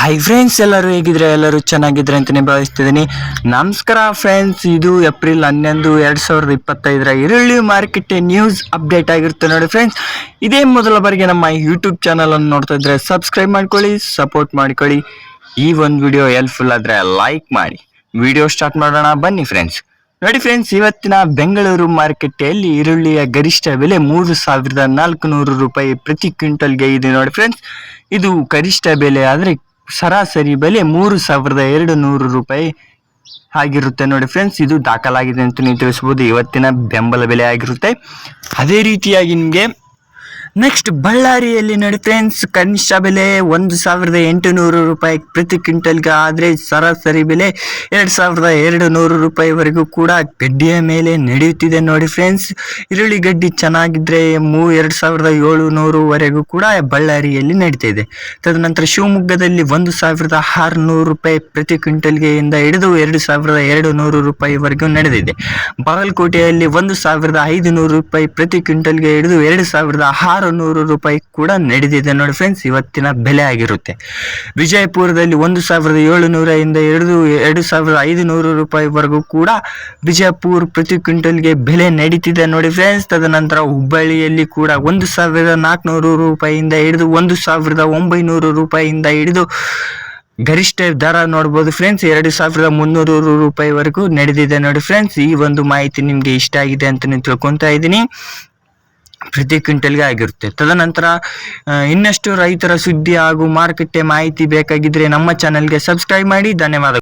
Hi friends ಎಲ್ಲರೂ ಹೇಗಿದ್ರೆ? ಎಲ್ಲರೂ ಚೆನ್ನಾಗಿದ್ರೆ ಅಂತಲೇ ಭಾವಿಸ್ತಿದ್ದೀನಿ. ನಮಸ್ಕಾರ ಫ್ರೆಂಡ್ಸ್ ಇದು ಏಪ್ರಿಲ್ ಹನ್ನೊಂದು, ಎರಡು ಸಾವಿರದ ಇಪ್ಪತ್ತೈದರ ಈರುಳ್ಳಿ ಮಾರ್ಕೆಟ್ ನ್ಯೂಸ್ ಅಪ್ಡೇಟ್ ಆಗಿರುತ್ತೆ ನೋಡಿ ಫ್ರೆಂಡ್ಸ್ ಇದೇ ಮೊದಲ ಬಾರಿಗೆ ನಮ್ಮ ಯೂಟ್ಯೂಬ್ ಚಾನಲನ್ನು ನೋಡ್ತಾ ಇದ್ರೆ ಸಬ್ಸ್ಕ್ರೈಬ್ ಮಾಡ್ಕೊಳ್ಳಿ ಸಪೋರ್ಟ್ ಮಾಡ್ಕೊಳ್ಳಿ. ಈ ಒಂದು ವಿಡಿಯೋ ಹೆಲ್ಪ್ಫುಲ್ ಆದರೆ ಲೈಕ್ ಮಾಡಿ. ವಿಡಿಯೋ ಸ್ಟಾರ್ಟ್ ಮಾಡೋಣ, ಬನ್ನಿ ಫ್ರೆಂಡ್ಸ್ ನೋಡಿ ಫ್ರೆಂಡ್ಸ್ ಇವತ್ತಿನ ಬೆಂಗಳೂರು ಮಾರುಕಟ್ಟೆಯಲ್ಲಿ ಈರುಳ್ಳಿಯ ಗರಿಷ್ಠ ಬೆಲೆ ಮೂರು ಸಾವಿರದ ನಾಲ್ಕು ನೂರು ರೂಪಾಯಿ ಪ್ರತಿ ಕ್ವಿಂಟಲ್ಗೆ ಇದೆ ನೋಡಿ ಫ್ರೆಂಡ್ಸ್ ಇದು ಗರಿಷ್ಠ ಬೆಲೆ ಆದರೆ ಸರಾಸರಿ ಬೆಲೆ ಮೂರು ಸಾವಿರದ ಎರಡು ನೂರು ರೂಪಾಯಿ ಆಗಿರುತ್ತೆ. ನೋಡಿ ಫ್ರೆಂಡ್ಸ್ ಇದು ದಾಖಲಾಗಿದೆ ಅಂತ ನೀವು ತಿಳಿಸ್ಬೋದು ಇವತ್ತಿನ ಬೆಂಬಲ ಬೆಲೆ ಆಗಿರುತ್ತೆ. ಅದೇ ರೀತಿಯಾಗಿ ನಿಮಗೆ ನೆಕ್ಸ್ಟ್ ಬಳ್ಳಾರಿಯಲ್ಲಿ ಫ್ರೆಂಡ್ಸ್ ಕನಿಷ್ಠ ಬೆಲೆ ಒಂದು ಸಾವಿರದ ಎಂಟುನೂರು ರೂಪಾಯಿ ಪ್ರತಿ ಕ್ವಿಂಟಲ್ಗೆ. ಆದರೆ ಸರಾಸರಿ ಬೆಲೆ ಎರಡು ಸಾವಿರದ ಎರಡು ನೂರು ರೂಪಾಯಿವರೆಗೂ ಕೂಡ ಗಡ್ಡಿಯ ಮೇಲೆ ನಡೆಯುತ್ತಿದೆ ನೋಡಿ ಫ್ರೆಂಡ್ಸ್ ಈರುಳ್ಳಿ ಗಡ್ಡಿ ಚೆನ್ನಾಗಿದ್ದರೆ ಮೂ ಎರಡು ಸಾವಿರದ ಏಳು ನೂರುವರೆಗೂ ಕೂಡ ಬಳ್ಳಾರಿಯಲ್ಲಿ ನಡೀತಾ ಇದೆ. ತದನಂತರ ಶಿವಮೊಗ್ಗದಲ್ಲಿ ಒಂದು ಸಾವಿರದ ಆರುನೂರು ರೂಪಾಯಿ ಪ್ರತಿ ಕ್ವಿಂಟಲ್ಗೆ ಇಂದ ಹಿಡಿದು ಎರಡು ಸಾವಿರದ ಎರಡು ನೂರು ರೂಪಾಯಿವರೆಗೂ ನಡೆದಿದೆ. ಬಾಗಲಕೋಟೆಯಲ್ಲಿ ಒಂದು ಸಾವಿರದ ಐದು ನೂರು ರೂಪಾಯಿ ಪ್ರತಿ ಕ್ವಿಂಟಲ್ಗೆ ಹಿಡಿದು ಎರಡು ಸಾವಿರದ ಆರು ನೂರು ರೂಪಾಯಿ ಕೂಡ ನಡೆದಿದೆ ನೋಡಿ ಫ್ರೆಂಡ್ಸ್ ಇವತ್ತಿನ ಬೆಲೆ ಆಗಿರುತ್ತೆ. ವಿಜಯಪುರದಲ್ಲಿ ಒಂದು ಸಾವಿರದ ಏಳುನೂರಿಂದ ಹಿಡಿದು ಎರಡು ಸಾವಿರದ ಐದು ನೂರು ರೂಪಾಯಿವರೆಗೂ ಕೂಡ ವಿಜಯಪುರ ಪ್ರತಿ ಕ್ವಿಂಟಲ್ಗೆ ಬೆಲೆ ನಡೀತಿದೆ ನೋಡಿ ಫ್ರೆಂಡ್ಸ್ ತದನಂತರ ಹುಬ್ಬಳ್ಳಿಯಲ್ಲಿ ಕೂಡ ಒಂದು ಸಾವಿರದ ನಾಲ್ಕುನೂರು ರೂಪಾಯಿಯಿಂದ ಹಿಡಿದು ಒಂದು ಸಾವಿರದ ಒಂಬೈನೂರು ರೂಪಾಯಿಯಿಂದ ಹಿಡಿದು ಗರಿಷ್ಠ ದರ ನೋಡ್ಬೋದು ಫ್ರೆಂಡ್ಸ್ ಎರಡು ಸಾವಿರದ ಮುನ್ನೂರು ರೂಪಾಯಿವರೆಗೂ ನಡೆದಿದೆ ನೋಡಿ ಫ್ರೆಂಡ್ಸ್ ಈ ಒಂದು ಮಾಹಿತಿ ನಿಮಗೆ ಇಷ್ಟ ಆಗಿದೆ ಅಂತ ತಿಳ್ಕೊತಾ ಇದ್ದೀನಿ. ಪ್ರತಿ ಕ್ವಿಂಟಲ್ಗೆ ಆಗಿರುತ್ತೆ. ತದನಂತರ ಇನ್ನಷ್ಟು ರೈತರ ಸುದ್ದಿ ಹಾಗೂ ಮಾರುಕಟ್ಟೆ ಮಾಹಿತಿ ಬೇಕಾಗಿದ್ರೆ ನಮ್ಮ ಚಾನಲ್ಗೆ ಸಬ್ಸ್ಕ್ರೈಬ್ ಮಾಡಿ. ಧನ್ಯವಾದ